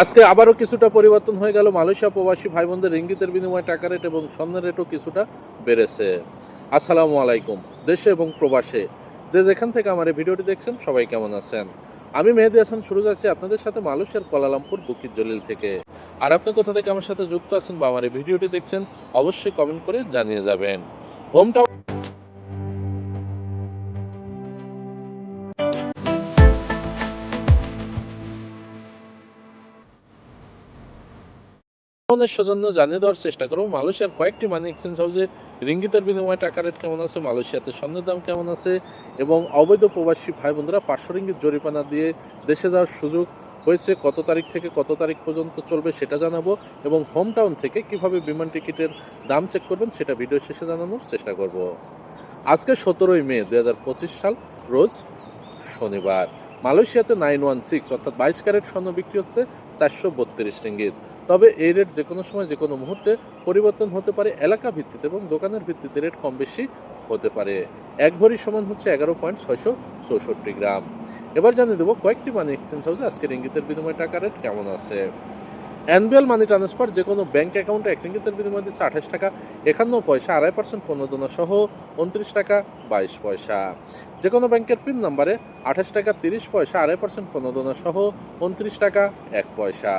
আজকে আবারও কিছুটা পরিবর্তন হয়ে গেল। মালয়েশিয়া প্রবাসী ভাই বোনদের রিঙ্গিতের বিনিময়ে টাকা রেট এবং স্বর্ণের রেটও কিছুটা বেড়েছে। আসসালামু আলাইকুম, দেশে এবং প্রবাসে। যে যেখান থেকে আমার এই ভিডিওটি দেখছেন, সবাই কেমন আছেন? আমি মেহেদি হাসান, শুরু যাচ্ছি আপনাদের সাথে মালয়েশিয়ার কোলালামপুর বুকির জলিল থেকে। আর আপনি কোথা থেকে আমার সাথে যুক্ত আছেন বা আমার এই ভিডিওটি দেখছেন, অবশ্যই কমেন্ট করে জানিয়ে যাবেন। হোম টাউন টাউনের সৌজন্য জানিয়ে দেওয়ার চেষ্টা করব। মালয়েশিয়ার কয়েকটি মানি এক্সচেঞ্জ হাউসে রিঙ্গিতের বিনিময়ে টাকা রেট কেমন আছে? মালয়েশিয়াতে স্বর্ণের দাম কেমন আছে? এবং অবৈধ প্রবাসী ভাই বোনরা পাঁচশো রিঙ্গিত জরিমানা দিয়ে দেশে যাওয়ার সুযোগ হয়েছে। কত তারিখ থেকে কত তারিখ পর্যন্ত চলবে সেটা জানাব এবং হোম টাউন থেকে কীভাবে বিমান টিকিটের দাম চেক করবেন সেটা ভিডিও শেষে জানানোর চেষ্টা করব। আজকে সতেরোই মে দুই হাজার পঁচিশ সাল, রোজ শনিবার। মালয়েশিয়াতে নাইন ওয়ান সিক্স অর্থাৎ বাইশ ক্যারেট স্বর্ণ বিক্রি হচ্ছে চারশো বত্রিশ রিঙ্গিত। তবে এই রেট যে কোনো সময় যে কোনো মুহূর্তে পরিবর্তন হতে পারে এলাকা ভিত্তিতে এবং দোকানের ভিত্তিতে রেট কম বেশি হতে পারে। এক ভরি সমান হচ্ছে এগারো পয়েন্ট ছয়শো চৌষট্টি গ্রাম। এবার জানিয়ে দেবো কয়েকটি মানি এক্সচেঞ্জ হাউসে আজকের ইঙ্গিতের বিনিময় টাকা রেট কেমন আছে। অ্যানুয়াল মানি ট্রান্সফার যে কোনো ব্যাঙ্ক অ্যাকাউন্টে এক রিঙ্গিতের বিনিময় দিচ্ছে আঠাশ টাকা, একান্ন পয়সা, আড়াই পার্সেন্ট প্রণোদনা সহ উনত্রিশ টাকা, বাইশ পয়সা। যে কোনো ব্যাংকের পিন নাম্বারে আঠাশ টাকা, তিরিশ পয়সা, আড়াই পার্সেন্ট প্রণোদনা সহ উনত্রিশ টাকা, এক পয়সা।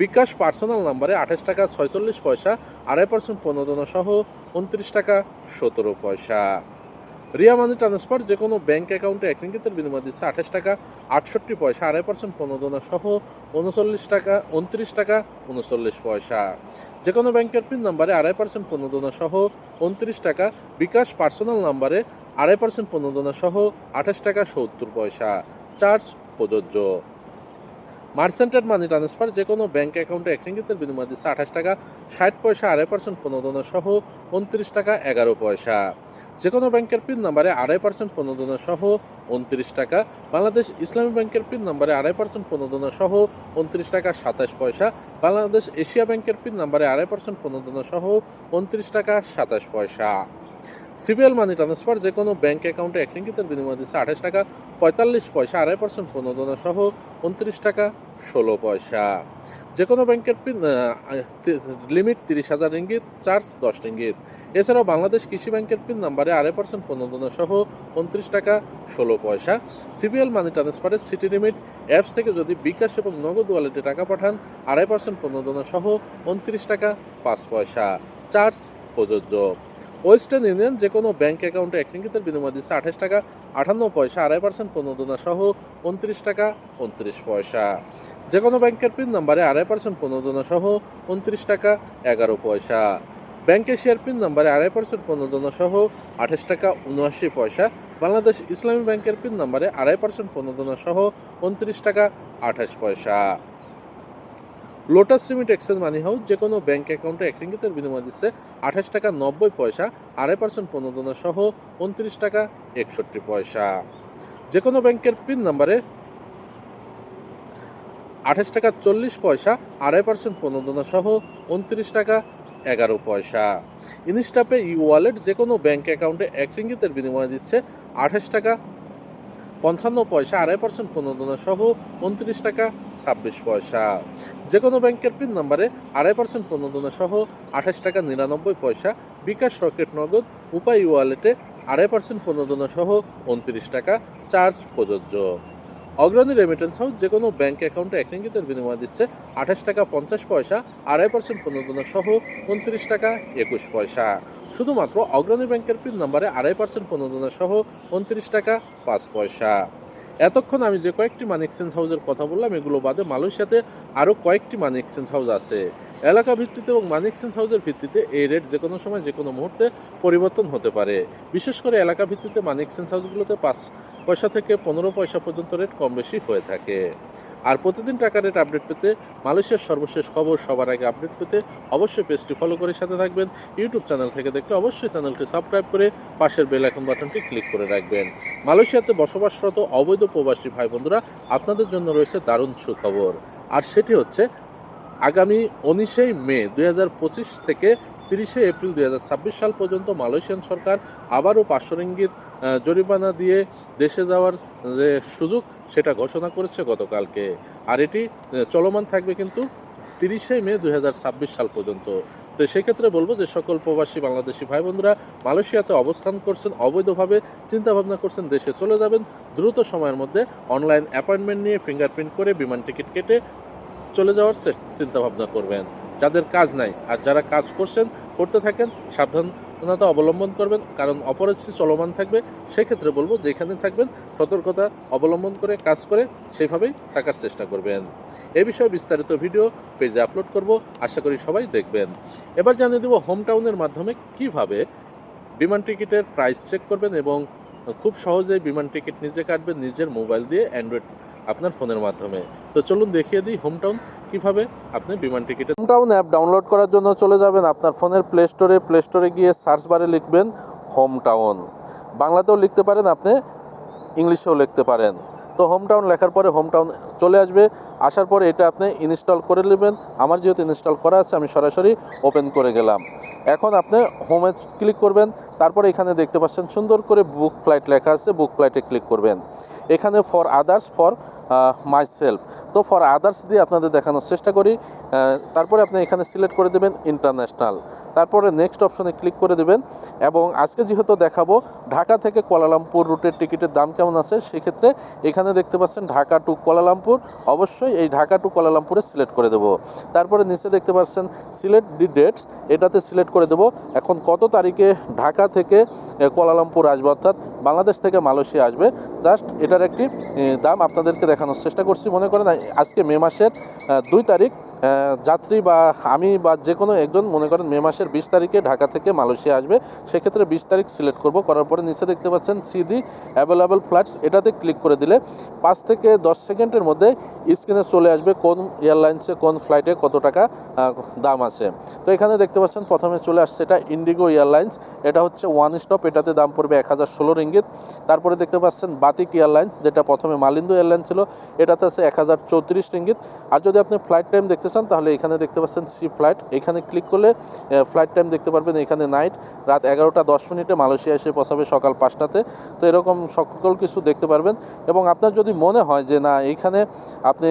বিকাশ পার্সোনাল নাম্বারে আঠাশ টাকা, ছয়চল্লিশ পয়সা, আড়াই পার্সেন্ট প্রণোদনা সহ উনত্রিশ টাকা, সতেরো পয়সা। রিয়া মানি ট্রান্সফার যে কোনো ব্যাঙ্ক অ্যাকাউন্টে এক রিঙ্গিতের বিনিময় দিচ্ছে আঠাশ টাকা, আটষট্টি পয়সা, আড়াই পার্সেন্ট প্রণোদনা সহ উনচল্লিশ টাকা, উনত্রিশ টাকা, উনচল্লিশ পয়সা। যে কোনো ব্যাংকের পিন নাম্বারে আড়াই পার্সেন্ট প্রণোদনা সহ উনত্রিশ টাকা, বিকাশ পার্সোনাল নাম্বারে আড়াই পার্সেন্ট প্রণোদনা সহ আঠাশ টাকা, সত্তর পয়সা। চার্জ প্রযোজ্য। মার্সেন্টেড মানি ট্রান্সফার যে কোনো ব্যাঙ্ক অ্যাকাউন্টে এক রিঙ্গিতের বিনিময় দিচ্ছে আঠাশ টাকা, ষাট পয়সা, আড়াই পার্সেন্ট প্রণোদনা সহ উনত্রিশ টাকা, এগারো পয়সা। যে কোনো ব্যাংকের পিন নাম্বারে আড়াই পার্সেন্ট প্রণোদনা সহ উনত্রিশ টাকা, বাংলাদেশ ইসলামী ব্যাংকের পিন নাম্বারে আড়াই পার্সেন্ট প্রণোদনা সহ উনত্রিশ টাকা, সাতাশ পয়সা, বাংলাদেশ এশিয়া ব্যাংকের পিন নাম্বারে আড়াই পার্সেন্ট প্রণোদনা সহ উনত্রিশ টাকা, সাতাশ পয়সা। সিবিএল মানি ট্রান্সফার যে কোনো ব্যাংক অ্যাকাউন্টে এক রিঙ্গিতের বিনিময় দিচ্ছে আঠাশ টাকা, পঁয়তাল্লিশ পয়সা, আড়াই পার্সেন্ট প্রণোদনা সহ উনত্রিশ টাকা, ষোলো পয়সা। যে কোনো ব্যাংকের লিমিট তিরিশ হাজার রিঙ্গিত চার্জ দশ রিঙ্গিত। এছাড়াও বাংলাদেশ কৃষি ব্যাংকের পিন নাম্বারে আড়াই পার্সেন্ট প্রণোদনা সহ উনত্রিশ টাকা, ষোলো পয়সা। সিবিএল মানি ট্রান্সফারের সিটি লিমিট অ্যাপস থেকে যদি বিকাশ এবং নগদ ওয়ালেটে টাকা পাঠান, আড়াই পার্সেন্ট প্রণোদনা সহ উনত্রিশ টাকা, পাঁচ পয়সা। চার্জ প্রযোজ্য। ওয়েস্টার্ন ইউনিয়ন যে কোনো ব্যাঙ্ক অ্যাকাউন্টে এক রিঙ্গিতের বিনিময় দিচ্ছে আঠাশ টাকা আঠান্ন পয়সা, আড়াই পার্সেন্ট প্রণোদনা সহ উনত্রিশ টাকা উনত্রিশ পয়সা। যে কোনো ব্যাংকের পিন নাম্বারে আড়াই পার্সেন্ট প্রণোদনা সহ উনত্রিশ টাকা এগারো পয়সা। ব্যাংকের শেয়ার পিন নাম্বারে আড়াই পার্সেন্ট প্রণোদনা সহ আঠাশ টাকা উনআশি পয়সা। বাংলাদেশ ইসলামী ব্যাংকের পিন নাম্বারে আড়াই পার্সেন্ট প্রণোদনা সহ উনত্রিশ টাকা আঠাশ পয়সা। Lotus limit exchange money house যে কোনো ব্যাংক অ্যাকাউন্টে এক রিঙ্গিতের বিনিময় দিচ্ছে আঠাশ টাকা নব্বই পয়সা, আড়াই পার্সেন্ট প্রণোদনা সহ উনত্রিশ টাকা একষট্টি পয়সা। যে কোনো ব্যাংকের পিন নাম্বারে আঠাশ টাকা চল্লিশ পয়সা, আড়াই পার্সেন্ট প্রণোদনা সহ উনত্রিশ টাকা এগারো পয়সা। ইনস্টাপে ই ওয়ালেট যে কোনো ব্যাংক অ্যাকাউন্টে এক রিঙ্গিতের বিনিময় দিচ্ছে আঠাশ টাকা পঞ্চান্ন পয়সা, আড়াই পার্সেন্ট প্রণোদনা সহ উনত্রিশ টাকা, ছাব্বিশ পয়সা। যে কোনো ব্যাংকের পিন নাম্বারে আড়াই পার্সেন্ট প্রণোদনা সহ আঠাশ টাকা, নিরানব্বই পয়সা, বিকাশ রকেট নগদ, উপায় ওয়ালেটে আড়াই পার্সেন্ট প্রণোদনা সহ উনত্রিশ টাকা, চার্জ প্রযোজ্য। অগ্রণী রেমিটেন্স হাউস যে কোনো ব্যাংক অ্যাকাউন্টে এক রিঙ্গিতের বিনিময় দিচ্ছে আঠাশ টাকা, পঞ্চাশ পয়সা, আড়াই পার্সেন্ট প্রণোদনা সহ উনত্রিশ টাকা, একুশ পয়সা। শুধুমাত্র অগ্রণী ব্যাংকের পিন নাম্বারে আড়াই পার্সেন্ট প্রণোদনা সহ উনত্রিশ টাকা, পাঁচ পয়সা। এতক্ষণ আমি যে কয়েকটি মানি এক্সচেঞ্জ হাউসের কথা বললাম, এগুলো বাদে মালয়েশিয়াতে আরও কয়েকটি মানি এক্সচেঞ্জ হাউস আছে। এলাকা ভিত্তিতে এবং মানি এক্সচেঞ্জ হাউসের ভিত্তিতে এই রেট যে কোনো সময়, যে কোনো মুহূর্তে পরিবর্তন হতে পারে। বিশেষ করে এলাকা ভিত্তিতে মানি এক্সচেঞ্জ হাউসগুলোতে পাঁচ পয়সা থেকে পনেরো পয়সা পর্যন্ত রেট কম বেশি হয়ে থাকে। আর প্রতিদিন টাকা রেট আপডেট পেতে মালয়েশিয়ার সর্বশেষ খবর সবার আগে আপডেট পেতে অবশ্যই পেজটি ফলো করে সাথে থাকবেন। ইউটিউব চ্যানেল থেকে দেখলে অবশ্যই চ্যানেলটি সাবস্ক্রাইব করে পাশের বেল আইকন বাটনটি ক্লিক করে রাখবেন। মালয়েশিয়াতে বসবাসরত অবৈধ প্রবাসী ভাই বন্ধুরা, আপনাদের জন্য রয়েছে দারুণ সুখবর। আর সেটি হচ্ছে, আগামী উনিশেই মে দু হাজার পঁচিশ থেকে তিরিশে এপ্রিল দুই হাজার ছাব্বিশ সাল পর্যন্ত মালয়েশিয়ান সরকার আবারও পাঁচশো রিঙ্গিত জরিমানা দিয়ে দেশে যাওয়ার যে সুযোগ সেটা ঘোষণা করেছে গতকালকে। আর এটি চলমান থাকবে কিন্তু তিরিশে মে দুই হাজার ছাব্বিশ সাল পর্যন্ত। তো সেক্ষেত্রে বলব যে সকল প্রবাসী বাংলাদেশি ভাই বোনরা মালয়েশিয়াতে অবস্থান করছেন, অবৈধভাবে চিন্তা ভাবনা করছেন, দেশে চলে যাবেন, দ্রুত সময়ের মধ্যে অনলাইন অ্যাপয়েন্টমেন্ট নিয়ে ফিঙ্গারপ্রিন্ট করে বিমান টিকিট কেটে চলে যাওয়ার চিন্তা ভাবনা করবেন। যাদের কাজ নাই, আর যারা কাজ করছেন, করতে থাকেন, সাবধানতা অবলম্বন করবেন, কারণ অপরাধী চলমান থাকবে। সেক্ষেত্রে বলব, যেখানে থাকবেন, সতর্কতা অবলম্বন করে, কাজ করে, সেভাবেই থাকার চেষ্টা করবেন। এ বিষয়ে বিস্তারিত ভিডিও পেজে আপলোড করব, আশা করি সবাই দেখবেন। এবার জানিয়ে দেব, হোম টাউনের মাধ্যমে কীভাবে বিমান টিকিটের প্রাইস চেক করবেন এবং খুব সহজেই বিমান টিকিট নিজে কাটবেন নিজের মোবাইল দিয়ে, অ্যান্ড্রয়েড আপনার ফোনের মাধ্যমে। তো চলুন দেখিয়ে দিই, হোম কীভাবে আপনি বিমান টিকিটের হোমটাউন অ্যাপ ডাউনলোড করার জন্য চলে যাবেন আপনার ফোনের প্লে স্টোরে প্লে স্টোরে গিয়ে সার্চ বারে লিখবেন হোম টাউন বাংলাতেও লিখতে পারেন আপনি ইংলিশেও লিখতে পারেন। তো হোম টাউন লেখার পরে হোম টাউন চলে আসবে। আসার পরে এটা আপনি ইনস্টল করে নেবেন। আমার যেহেতু ইনস্টল করা আছে, আমি সরাসরি ওপেন করে গেলাম। এখন আপনি হোমে ক্লিক করবেন। তারপরে এখানে দেখতে পাচ্ছেন সুন্দর করে বুক ফ্লাইট লেখা আছে। বুক ফ্লাইটে ক্লিক করবেন। এখানে for others for myself তো ফর আদার্স দিয়ে আপনাদের দেখানোর চেষ্টা করি। তারপরে আপনি এখানে সিলেক্ট করে দেবেন ইন্টারন্যাশনাল তারপরে নেক্সট অপশনে ক্লিক করে দেবেন। এবং আজকে যেহেতু দেখাবো, ঢাকা থেকে কুয়ালালামপুর রুটের টিকিটের দাম কেমন আছে? সেক্ষেত্রে এখানে দেখতে পাচ্ছেন ঢাকা টু কুয়ালালামপুর। অবশ্যই এই ঢাকা টু কুয়ালালামপুরে সিলেক্ট করে দেবো। তারপরে নিচে দেখতে পাচ্ছেন সিলেক্ট দি ডেটস এটাতে সিলেক্ট করে দেবো। এখন কত তারিখে ঢাকা থেকে এ, কুয়ালালামপুর আসবে অর্থাৎ বাংলাদেশ থেকে মালয়েশিয়া আসবে। জাস্ট এটার একটি দাম আপনাদেরকে দেখানোর চেষ্টা করছি। মনে করেন আজকে মে মাসের দুই তারিখ যাত্রী বা আমি বা যে কোনো একজন মনে করেন মে মাসের বিশ তারিখে ঢাকা থেকে মালয়েশিয়া আসবে সেক্ষেত্রে বিশ তারিখ সিলেক্ট করব। করার পরে নিচে দেখতে পাচ্ছেন সিডি অ্যাভেলেবল ফ্লাইটস এটাতে ক্লিক করে দিলে পাঁচ থেকে দশ সেকেন্ডের মধ্যে স্ক্রিনে চলে আসবে, কোন এয়ারলাইন্সে কোন ফ্লাইটে কত টাকা দাম আছে। তো এখানে দেখতে পাচ্ছেন, প্রথমে চলে আসছে এটা ইন্ডিগো এয়ারলাইন্স এটা হচ্ছে ওয়ান স্টপ এটাতে দাম পড়বে এক হাজার ষোলো রিঙ্গিত। তারপরে দেখতে পাচ্ছেন বাতিক এয়ারলাইন্স যেটা প্রথমে মালিন্দু এয়ারলাইন ছিল, এটাতে আছে এক হাজার চৌত্রিশ রিঙ্গিত। আর যদি আপনি ফ্লাইট টাইম দেখতে চান, তাহলে এখানে দেখতে পাচ্ছেন সি ফ্লাইট এখানে ক্লিক করলে ফ্লাইট টাইম দেখতে পারবেন এখানে নাইট রাত এগারোটা দশ মিনিটে মালয়েশিয়া এসে পৌঁছাবে সকাল পাঁচটাতে। তো এরকম সকল কিছু দেখতে পারবেন। এবং আপনার যদি মনে হয় যে না এইখানে আপনি